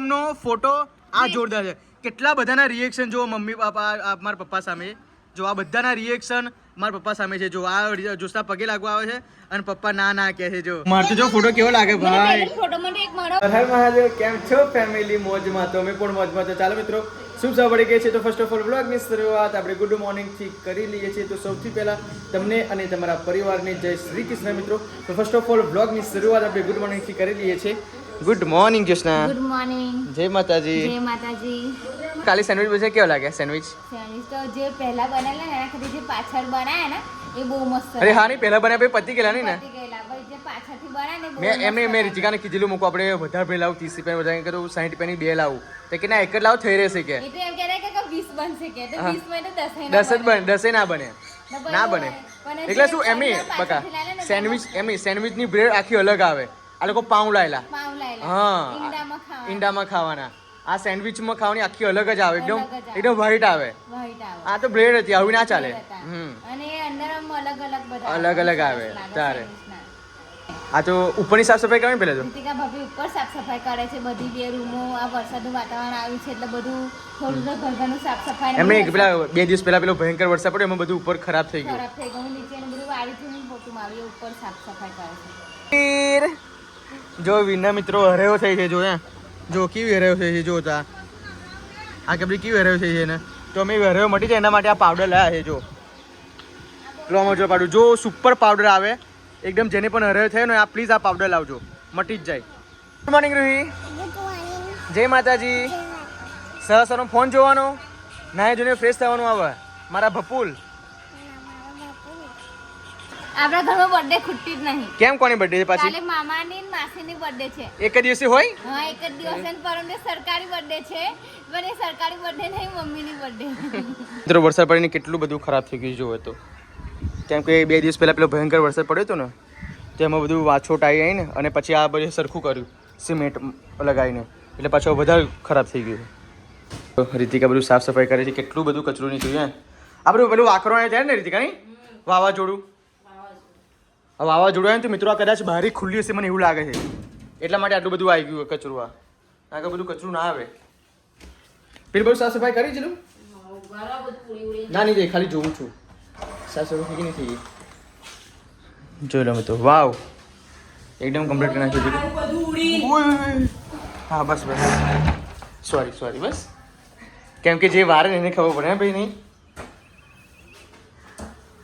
નો photo આ જોરદાર છે. કેટલા બધાના રિએક્શન જો મમ્મી પાપા મારા પપ્પા સામે. જો આ બધાના રિએક્શન મારા પપ્પા સામે છે. જો આ જોસ્તા પગે લાગવા આવે છે અને પપ્પા ના ના કહે છે જો. મારે તો જો ફોટો કેવો લાગે ભાઈ? હર મહાદેવ કેમ છો? ફેમિલી મોજમાં તો અમે પણ મોજમાં તો. ચાલો મિત્રો શુભ સાંભળી ગઈ છે તો ફર્સ્ટ ઓફ ઓલ બ્લોગની શરૂઆત આપણે ગુડ મોર્નિંગથી કરી લઈએ છીએ. તો સૌથી પહેલા તમને અને તમારા પરિવારને જય શ્રી કૃષ્ણ મિત્રો. તો ફર્સ્ટ ઓફ ઓલ બ્લોગની શરૂઆત આપણે ગુડ મોર્નિંગથી કરી લઈએ છીએ. Good morning Jasna good morning જય માતાજી. જય માતાજી. કાલે સેન્ડવિચ બજે કેવો લાગે સેન્ડવિચ સેન્ડવિચ તો જે પહેલા બનેલા ને એના ખાતે જે પાછળ બનાયા ને એ બહુ મસ્ત અરે હા નહીં પહેલા બને પછી પતી ગયેલા નહીં ને? પતી ગયેલા. ભાઈ જે પાછળથી બનાય ને મેં એમને મેં રીતિકાને કીધેલું મૂકું આપણે વધારે પેલા લાવું ત્રીસ રૂપિયા વધારે કીધું સાઠ રૂપિયાની બે લાવું. તો કે ના એક જ લાવ થઈ રહેશે કે. એમ વીસ બનશે કે. તો વીસમાં તો દસ જ બને. દસે ના બને. ના બને. એટલે શું એમ બકા સેન્ડવિચ એમની સેન્ડવિચની બ્રેડ આખી અલગ આવે. આ લોકો પાઉં લાયેલા. હા ઈંડામાં ઈંડામાં ખાવાના. આ સેન્ડવિચમાં ખાવાની આખી અલગ જ આવે એકદમ. એકદમ વ્હાઈટ આવે. આ તો બ્રેડ હતી આવી ના ચાલે. અલગ અલગ આવે, તારે. આ તો ઉપરની સાફ સફાઈ કરવાની પહેલા તો? રીતિકા ભાભી ઉપર સાફ સફાઈ કરે છે બધી બે રૂમો આ વરસાદનું વાતાવરણ આવ્યું છે એટલે બધું થોડું તો ઘરનું સાફ સફાઈ એમણે એક પેલા બે દિવસ પહેલા પેલો ભયંકર વરસાદ પડ્યો એમાં બધું ઉપર ખરાબ થઈ ગયું. ખરાબ થઈ ગયું. નીચે બધું વાળી થઈને પોતું મારી ઉપર સાફ સફાઈ કરે છે. જો વિના મિત્રો હરેવો થઈ છે જો હે જો કેવી હરેવો થઈ છે જો તા. આ કે કેવી હરેવો થઈ છે ને તો અમે હરેવો મટી જાય એના માટે આ પાવડર લાયા છે જો. ક્લોમોજો પાવડર જો સુપર પાવડર આવે એકદમ જેને પણ હરેવો થયો ને આ પ્લીઝ આ પાવડર લાવજો. મટી જ જાય. ગુડ મોર્નિંગ રૂહી જય માતાજી. સરસ ફોન જોવાનો. નાય જોઈને ફ્રેશ થવાનું આવે. મારા ભપુલ. આપણા ઘરમાં બર્થડે ખૂટતી જ નહીં. કેમ કોની બર્થડે છે પાછી? કાલે મામાની ને માસીની બર્થડે છે. એક જ દિવસે હોય? હા એક જ દિવસે પરમ દિવસ સરકારી બર્થડે છે પણ એ સરકારી બર્થડે નહીં મમ્મીની બર્થડે મિત્રો વરસાદ પડીને કેટલું બધું ખરાબ થઈ ગયું જોવે તો. કેમ કે બે દિવસ પહેલા પેલો ભયંકર વરસાદ પડ્યો હતો ને તેમાં બધું વાછોટ આવી આવીને અને પછી આ બધું સરખું કર્યું સિમેન્ટ લગાવીને. એટલે પાછું વધારે ખરાબ થઈ ગયું તો રીતિકા બધું સાફ સફાઈ કરે છે કેટલું બધું કચરું નીકળ્યું હે આ બધું પેલું વાકરો જાય ને રીતિકા નહીં વાવાઝોડું. આ વાવાઝોડું આવે ને તો મિત્રો કદાચ બારી ખુલ્લી હશે, મને એવું લાગે છે. એટલા માટે આટલું બધું આવી ગયું કચરું આ. આગળ બધું કચરું ના આવે. પેલું બધું સાફ સફાઈ કરી છેલું ના, નહીં, ખાલી જોઉં છું. સાફ સફાઈ થઈ ગઈ નથી થઈ જોઈ લો મિત્રો, વાવ. એકદમ કમ્પ્લીટ કરી નાખ્યું. હા, બસ બસ. સોરી સોરી બસ. કેમ કે જે વારે એને ખબર પડે ભાઈ, નહીં?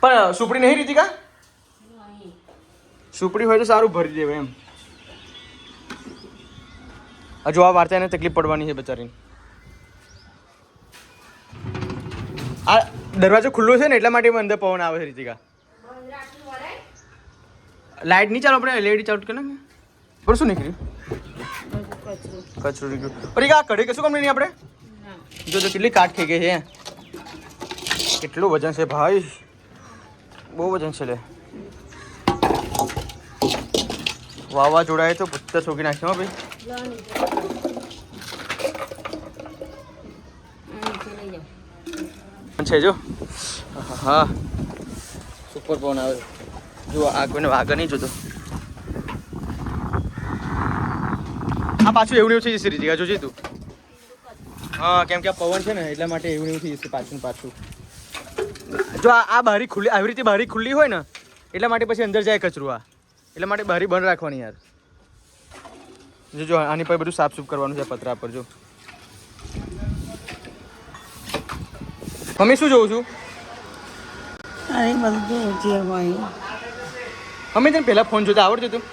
પણ, સુપડી નહીં રીતિકા સુપડી હોય તો સારું ભરી દેવાય એમ. હજુ આ વાર્તા એને તકલીફ પડવાની છે બચારીને. આ દરવાજો ખુલ્લો છે ને એટલા માટે અંદર પવન આવે છે રીતિકા. લાઈટ નહીં ચાલો, આપણે એલઈડી ચાલુ કે ને પણ શું નીકળ્યું? કચરું નીકળ્યું. અરે આ કઢી કશું કમ નહીં આપણે? જો જો, કેટલી કાટ થઈ ગઈ છે. કેટલું વજન છે ભાઈ. બહુ વજન છે લે. વાવાઝોડાએ તો પથ્થર ઠોકી નાખ્યો હો ભાઈ. છે જો? હા. સુપર પવન આવે. જો, આ કોઈને વાગે નહીં જોતો. આ પાછું એવું એવું થઈ જશે, રીતિકા, જોજે તું. હા, કેમ કે આ પવન છે ને, એટલા માટે એવું એવું થઈ જશે પાછું પાછું. જો આ બારી ખુલ્લી આવી રીતે બારી ખુલ્લી હોય ને, એટલા માટે પછી અંદર જાય કચરું આ. એટલા માટે બારી બંધ રાખવાની યાર. જો જો આની પર બધું સાફ સૂફ કરવાનું છે પતરા પર જો. મમ્મી શું જોઉં છું? મમ્મી તને પહેલા ફોન જોતા આવડતું હતું?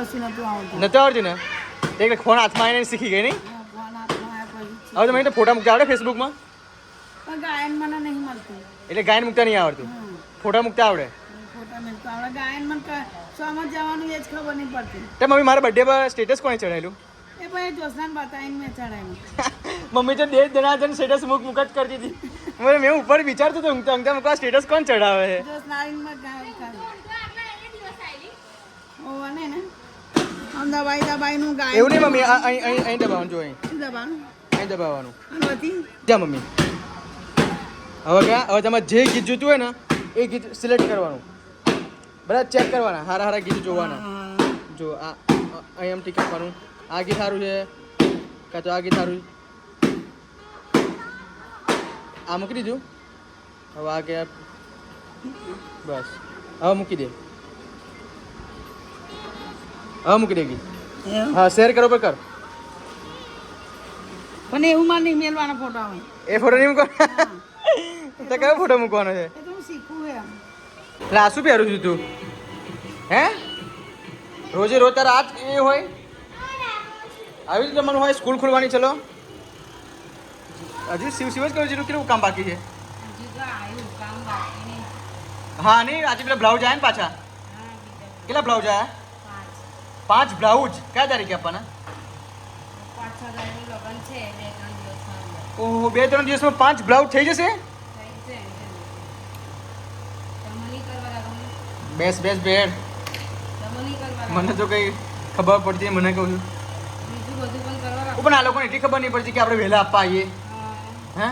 નથી નતું આવડતું ને? એક ફોન હાથમાં આવીને શીખી ગઈ નહીં? હવે તમે તો ફોટા મૂકતા આવડે ફેસબુકમાં ગાયન મને નહીં મળતું. એટલે ગાયન મૂકતા નહીં આવડતું? ફોટા મૂકતા આવડે? તે મમ્મી મારા બર્થડે પર સ્ટેટસ કોણે ચડાયેલું એ પછી જોસનાને બતાવીને મેં ચડાવ્યું મમ્મી તો દેશ જણાજન સ્ટેટસ મૂક મૂક જ કરતી હતી. મને મેં ઉપર વિચારતો હતો ઊંઘતા ઊંઘતા મૂકવા સ્ટેટસ કોણ ચડાવે છે ને? દબાઈ દબાઈનું ગાય એવું નહીં મમ્મી અહીં અહીં અહીં દબાવવાનું જો અહીં. દબાનું અહીં દબાવવાનું. મમ્મી. હવે ક્યાં? હવે તમારે જે ગીત જોતું હોય ને એ ગીત સિલેક્ટ કરવાનું. બધા ચેક કરવાના હારા હારા ગીત જોવાના. જો આ અહીં આમ ટીક આપવાનું આ ગીત સારું છે. કાં તો આ ગીત સારું આ મૂકી દીધું? હવે આ કે બસ. હવે મૂકી દે. હવે મૂકી દે ગીત. હા શેર કરો પર કર. પણ એવું માં નહીં મેલવાનો ફોટો આવે. એ ફોટો નહીં મૂકવાનો? તો કયો ફોટો મૂકવાનો છે? એમ આ શું પહેરું છું તું? હે? રોજે રોજ તારા આજ એ હોય? આવી રીતે રમવાનું હોય સ્કૂલ ખોલવાની ચલો. હજુ શિવ શિવ જ કરું છે કેટલું કામ બાકી છે? હા નહીં આજે પેલા બ્લાઉઝ આવ્યા ને પાછા? કેટલા બ્લાઉઝ આવ્યા પાંચ. બ્લાઉઝ. કયા તારીખે આપવાના? ઓહો બે ત્રણ દિવસમાં પાંચ બ્લાઉઝ થઈ જશે? બેસ બેસ બેડ મને તો કઈ ખબર પડતી મને કહું છું. પણ આ લોકોને એટલી ખબર નહીં પડતી કે આપણે વહેલા આપવા આવીએ. હે.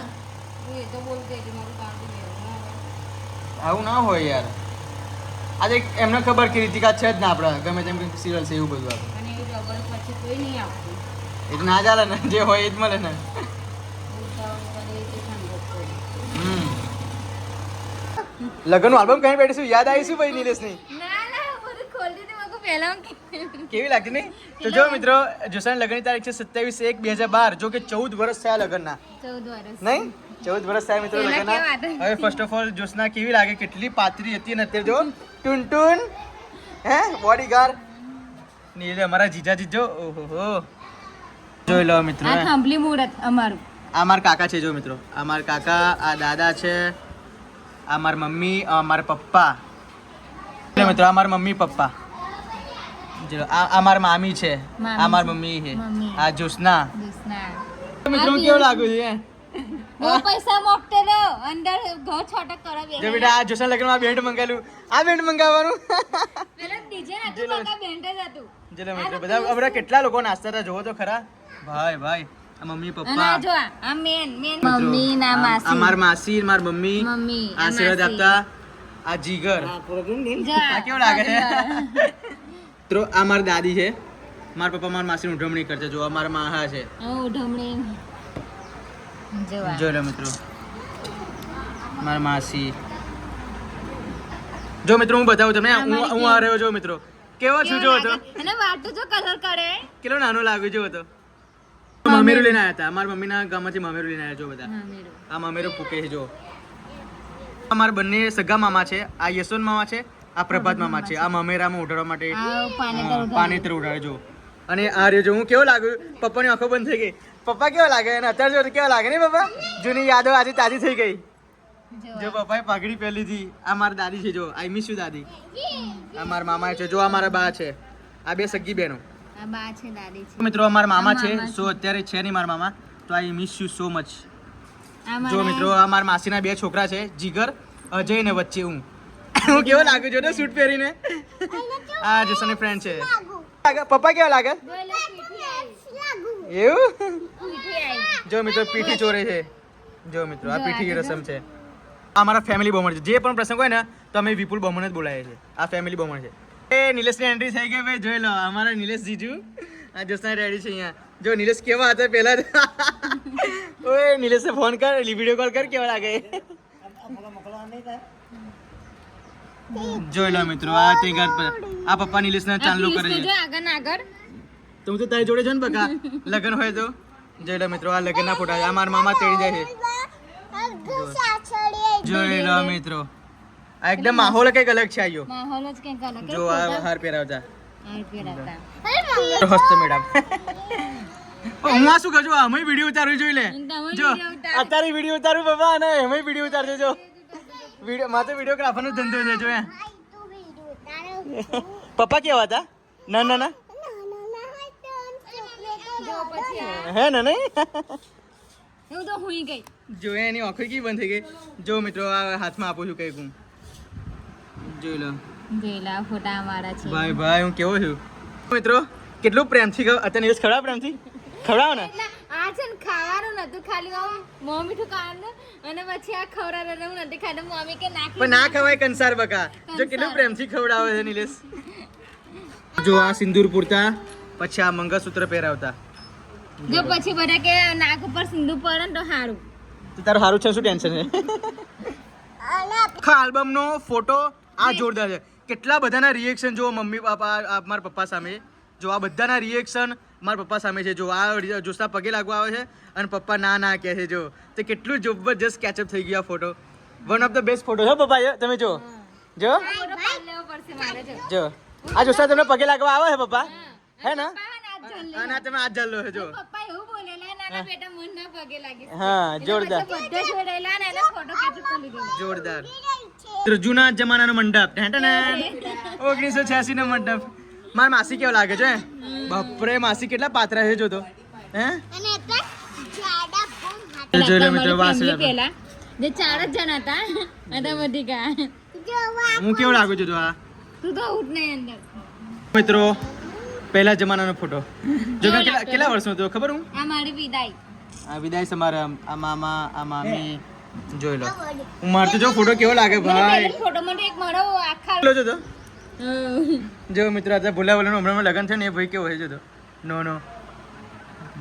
આવું ના હોય યાર. આજે એમને ખબર કે રીતિકા છે જ ના આપણે ગમે તેમ સિરિયલ છે એવું બધું આપણે એ ના ચાલે ને જે હોય એ જ મળે ને. લગ્નનું આલ્બમ કઈ બેઠીશું યાદ આવીશું ભાઈ નિલેશની. કેવી લાગતી નહીં? તો જો મિત્રો જોસાના લગ્નની તારીખ છે સત્યાવીસ એક બે હજાર બાર જો કે ચૌદ વર્ષ થયા લગ્નના. ચૌદ વર્ષ. નહીં? ચૌદ વર્ષ થયા મિત્રો લગ્નના. હવે ફર્સ્ટ ઓફ ઓલ જોશના કેવી લાગે? કેટલી પાતળી હતી અને અત્યારે જો ટુન ટુન હે? બોડીગાર્ડ. નીલે અમારા જીજા જીજો. ઓહો જોઈ લો મિત્રો આ થાંભલી મુહૂર્ત અમારું. આ મારા કાકા છે જો મિત્રો. આ મારા કાકા આ દાદા છે. આ મારા મમ્મી મારા પપ્પા. જો મિત્રો આ મારા મમ્મી પપ્પા. જો આ આ મારા મામી છે. આ મારા મમ્મી છે. આ જોશના મિત્રો કેવું લાગ્યું છે બહુ પૈસા મોકતે લો અંદર ઘર છોટક કરાવી જો બેટા આ જોશના લગ્નમાં બેન્ડ મંગાવેલું આ બેન્ડ મંગાવવાનું. પેલો ડીજે નતું કાકા બેન્ડ જ હતું. ચલો મિત્રો બધા બધા કેટલા લોકો નાસ્તા જોવો તો ખરા. ભાઈ ભાઈ. Mummy papa. આ જો આ આ મેન મેન મમ્મી ના માસી. આ માસી મારી મમ્મી મમ્મી આ આપતા આ જીગર. આ કેવું લાગે? છે મિત્રો આ મારી દાદી છે. મારા પપ્પા મારા માસીની ઉઠમણી કરશે. જો આ મારા માહા છે. ઢમણી જો લો મિત્રો. મારા માસી. જો મિત્રો હું બતાવું તમને. હું હું આ રહ્યો જો મિત્રો. કેવો છું જો તો અને વાટું જો કલર કરે? કેટલો નાનો લાગ્યો જો તો મામેરું લઈને આવ્યા હતા. મારા મમ્મીના ગામમાંથી મામેરો લઈને આવ્યા જો બધા. આ મામેરો ફૂકે છે જો. અમારા બંને સગા મામા છે આ યશવંત મામા છે આ પ્રભાત મામા છે. આ મામેરામાં ઉઠાડવા માટે પાનેતર ઉડાડે. જો. અને આ રહ્યો જો હું કેવો લાગ્યું? પપ્પાની આંખો બંધ થઈ ગઈ. પપ્પા કેવા લાગે? અને અત્યારે જો કેવા લાગે ને પપ્પા? જૂની યાદો આજે તાજી થઈ ગઈ. જો પપ્પાએ પાઘડી પહેરી હતી આ મારી દાદી છે જો. આઈ મિસ યુ દાદી. આ મારા મામા છે જો આ મારા બા છે. આ બે સગી બહેનો. બા છે દાદી છે. મિત્રો અમારા મામા છે. સો અત્યારે છે નહીં મારા મામા. તો I miss you so much જો મિત્રો આ મારા માસીના બે છોકરા છે જીગર અજય ને વચ્ચે હું. હું કેવો લાગુ છું ને સૂટ પહેરીને? આ જસની ફ્રેન્ડ છે. પપ્પા કેવા લાગે. એવું? જો મિત્રો પીઠી ચોરે છે. જો મિત્રો આ પીઠી રસમ છે. આ અમારા ફેમિલી બમણ છે. જે પણ પ્રસંગ હોય ને તો અમે વિપુલ બમણ જ બોલાવીએ છીએ. આ ફેમિલી બમણ છે. એ નિલેશની એન્ટ્રી થઈ ગઈ ભાઈ જોઈ લો અમારા નિલેશ જીજુ. આ જસના રેડી છે અહીંયા. જો નિલેશ કેવા હતા પહેલા ઓય નિલેશે ફોન કર વીડિયો કોલ કર કેવા લાગે? જોઈ લો મિત્રો આ તે ઘર પર આ પપ્પા નિલેશને ચાલુ કરે તો છે. જો આગળ આગળ. તો તો તારી જોડે છો ને બકા. લગ્ન હોય તો. જોઈ લો મિત્રો આ લગ્નના ફોટા છે. આ મારા મામા તેડી જાય છે. જોઈ લો. મિત્રો. આ એકદમ માહોલ કંઈક અલગ છે આયો માહોલ જ કંઈક અલગ જો આ હાર પહેરાવતા. હાર પહેરાવતા. હસ્ત મેડમ હું આ શું કહું છું? અમે વીડિયો ઉતારવી જોઈ લે. જો અત્યારે વીડિયો ઉતારું બાબા અને અમે વીડિયો ઉતારજો જો. વીડિયો મારે તો વિડીયોગ્રાફરનો ધંધો છે જો પપ્પા કેવા હતા? ના ના ના. હે ના નહીં? હું તો હુઈ ગઈ જો એની આંખો કી બંધ થઈ ગઈ. જો મિત્રો આ હાથમાં આપું છું કંઈક હું. જોઈ લો. જોયેલા ફોટા અમારા છે. ભાઈ ભાઈ હું કેવો છું? મિત્રો કેટલું પ્રેમથી અત્યારે નિવેશ ખવડાવ પ્રેમથી? ખવડાવો ને આ છે ને ખાવાનું નતું ખાલી આમ મોં મીઠું ખાવાનું અને પછી આ ખવડાવવાનું હું નથી ખાધું મમ્મી કે નાખી પણ ના ખવાય કંસાર બકા. જો કેટલું પ્રેમથી ખવડાવે છે નિલેશ. જો આ સિંદૂર પૂરતા પછી આ મંગળસૂત્ર પહેરાવતા. જો પછી બધા કે નાક ઉપર સિંદૂર પડે ને તો સારું તો તારું સારું છે શું ટેન્શન છે? આખા આલ્બમનો ફોટો આ જોરદાર છે. કેટલા બધાના રિએક્શન જો મમ્મી પાપા મારા પપ્પા સામે. જો આ બધાના રિએક્શન મારા પપ્પા સામે છે. જો આ રી- પગે લાગવા આવે છે અને પપ્પા ના ના કહે છે. જો તે કેટલું જબરજસ્ત કેચઅપ થઈ ગયા photo one of the best photo છે પપ્પા તમે જો. જો. જો. આ જોસ્તા તમને પગે લાગવા આવે છે પપ્પા? હે. ને. અને તમે આ જલ્લો છે જો. પપ્પા એવું બોલેલા નાના બેટા પગે લાગીશ હા જોરદાર. જોરદાર. જૂના જમાનાનો મંડપ. ઓગણીસો છ્યાસી નો મંડપ. મારા માસી કેવો લાગે છે બપરે બાપરે માસી કેટલા પાત્રા છે જો તો હે જોઈ લો મિત્રો વાસ ફેમિલી જે ચાર જ જણ હતા અને બધી ગયા હું કેવો લાગુ છું તો આ? તું તો ઉઠ નહીં અંદર. મિત્રો પહેલા જમાનાનો ફોટો. જો કેટલા કેટલા વર્ષનો હતો ખબર હું? આ મારી વિદાય. આ વિદાય સમારંભ આ મામા આ મામી જોઈ લો. હું મારતો જો ફોટો કેવો લાગે ભાઈ? ફોટો માટે એક મારો આખા કેટલો છે તો. જો મિત્રો આજે ભૂલા ભૂલા હમણાં લગન છે ને એ ભાઈ કેવો છે જો તો. નો નો.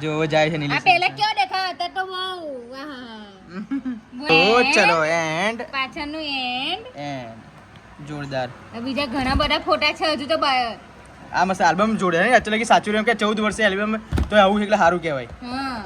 જો જાય છે આ નીલી પેલા કેવો દેખાવ હતો તો વાહ. ઓ ચલો એન્ડ પાછળનું એન્ડ એન્ડ જોરદાર. બીજા ઘણા બધા ફોટા છે હજુ તો આ મસ્ત આલ્બમ જોડે ને સાચું એમ કે ચૌદ વર્ષે આલ્બમ તો આવું એટલે સારું કહેવાય. હા.